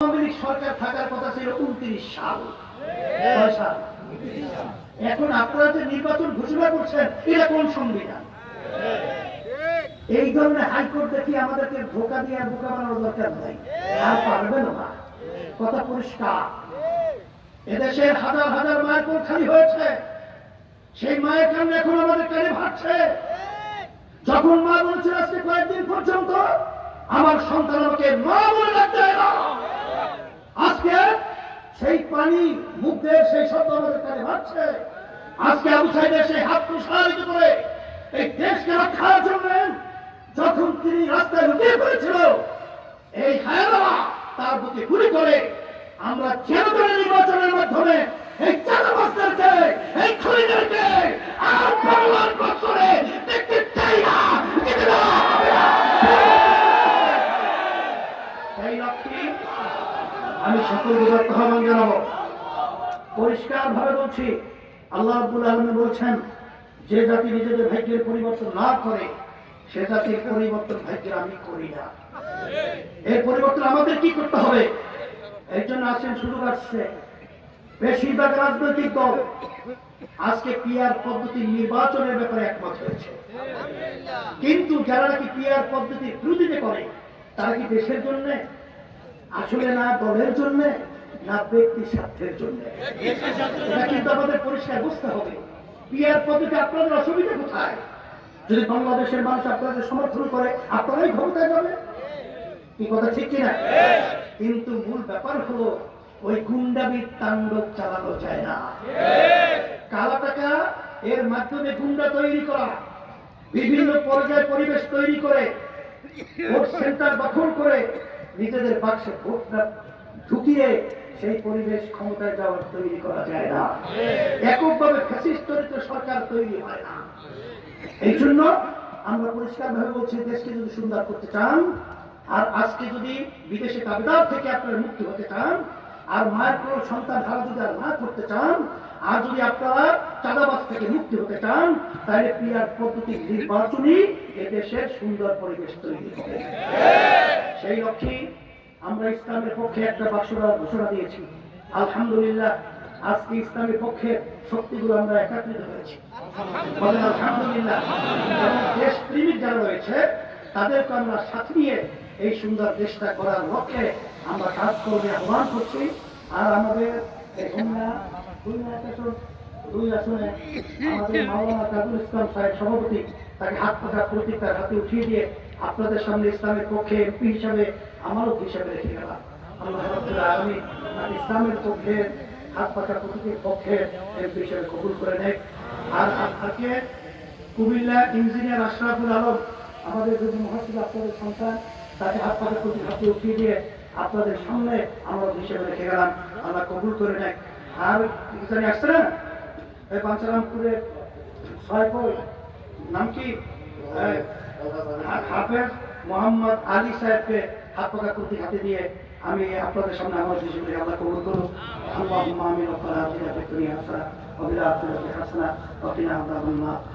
আওয়ামী লীগ সরকার থাকার কথা ছিল উনত্রিশ সাল। সাল? এখন আপনারা যে নির্বাচন ঘোষণা করছেন এটা কোন সংবিধান? এই ধরনের হাইকোর্ট দেখি আমাদেরকে ধোকা দিয়ে বোকা বানানোর দরকার নাই। আর পারবে না কথা পরিষ্কার। এদেশের হাজার হাজার মায়ের কোল খালি হয়েছে। সেই মায়ের কারণে এখন আমাদের কানে ভাবছে যখন মা বলছিল আজকে কয়েকদিন পর্যন্ত আমার সন্তান আমাকে মা বলে হয় না। আজকে সেই পানি মুগ্ধের সেই শব্দ আমাদের কানে ভাবছে আজকে আবু সাইদের সেই হাত প্রসারিত করে এই দেশকে রক্ষার জন্য যখন তিনি রাস্তায় লুকিয়ে পড়েছিল, এই হায়দারা তার প্রতি গুলি করে, আমরা জনগণের নির্বাচনের মাধ্যমে এই চাঁদাবাসদেরকে এই খুনিদেরকে আর বাংলার বছরে দেখতে চাই না দেখতে দেওয়া হবে না। সেই লক্ষ্যে আমি সকল বিভাগ আহ্বান জানাব। পরিষ্কার ভাবে বলছি, আল্লাহ আব্দুল আলমী বলছেন, যে জাতি নিজেদের ভাগ্যের পরিবর্তন না করে, সে জাতির পরিবর্তন ভাগ্যের আমি করি না। এর পরিবর্তন আমাদের কি করতে হবে? এর জন্য আসেন সুযোগ আসছে। বেশিরভাগ রাজনৈতিক দল আজকে পিয়ার পদ্ধতি নির্বাচনের ব্যাপারে একমত হয়েছে। কিন্তু যারা নাকি পিয়ার পদ্ধতির বিরোধিতা করে, তারা কি দেশের জন্য আসলে না দলের জন্য, না ব্যক্তি স্বার্থের জন্য। কিন্তু আমাদের পরিষ্কার বুঝতে হবে। পিয়ার পদ্ধতি আপনাদের অসুবিধা কোথায়? যদি বাংলাদেশের মানুষ আপনাদের সমর্থন করে, আপনারাই ক্ষমতায় যাবে কি কথা ঠিক কিনা? কিন্তু মূল ব্যাপার হলো, ওই গুন্ডাবির তাণ্ডব চালানো যায় না। কালা টাকা এর মাধ্যমে গুন্ডা তৈরি করা, বিভিন্ন পর্যায়ে পরিবেশ তৈরি করে, ভোট সেন্টার দখল করে নিজেদের বাক্সে ভোটটা ঢুকিয়ে সেই পরিবেশ ক্ষমতায় যাওয়ার তৈরি করা যায় না। এককভাবে ফ্যাসিস্ট চরিত্র সরকার তৈরি হয় না। এই জন্য আমরা পরিষ্কার ভাবে বলছি, দেশকে যদি সুন্দর করতে চান, আর আজকে যদি বিদেশে দাবিদার থেকে আপনারা মুক্তি হতে চান আর মায়ের কোনো সন্তান হারা যদি আর না করতে চান, আর যদি আপনারা চাঁদাবাজ থেকে মুক্তি হতে চান, তাহলে পিয়ার পদ্ধতি নির্বাচনী এদেশের সুন্দর পরিবেশ তৈরি হবে। সেই লক্ষ্যে আমরা ইসলামের পক্ষে একটা বাসনা ঘোষণা দিয়েছি। আলহামদুলিল্লাহ, আজকে ইসলামের পক্ষে শক্তিগুলো আমরা একাত্রিত হয়েছি। আলহামদুলিল্লাহ দেশ প্রেমিক যারা রয়েছে, তাদেরকে আমরা সাথে নিয়ে এই সুন্দর দেশটা করার লক্ষ্যে আমরা কাজ করবে, আহ্বান করছি। আর আমাদের হাত পাখা প্রতীক তার হাতে উঠিয়ে দিয়ে আপনাদের সামনে ইসলামের পক্ষে এমপি হিসাবে, আমারও হিসাবে রেখে গেলাম। আল্লাহ রাব্বুল ইসলামের পক্ষে, হাত পাখা প্রতীকের পক্ষে এমপি হিসাবে কবুল করে নেয়। আর আজকে কুমিল্লা ইঞ্জিনিয়ার আশরাফুল আলম, আমাদের যদি মহাসিদ আপনাদের সন্তান তাকে হাত পাখা প্রতীক হাতে উঠিয়ে দিয়ে আপনাদের সামনে আমরা হিসেবে রেখে গেলাম। আল্লাহ কবুল করে নেয় আর জানি আসছে না? এই পাঞ্চারামপুরে নাম কি? হাফেজ মোহাম্মদ আলী সাহেবকে হাত পাকা কুর্তি হাতে দিয়ে আমি আপনাদের সামনে আমার হিসেবে আল্লাহ কবুল করুন আল্লাহ আমি রব্বানা আতিনা ফিদ দুনিয়া হাসানা, ওয়া ফিল আখিরাতি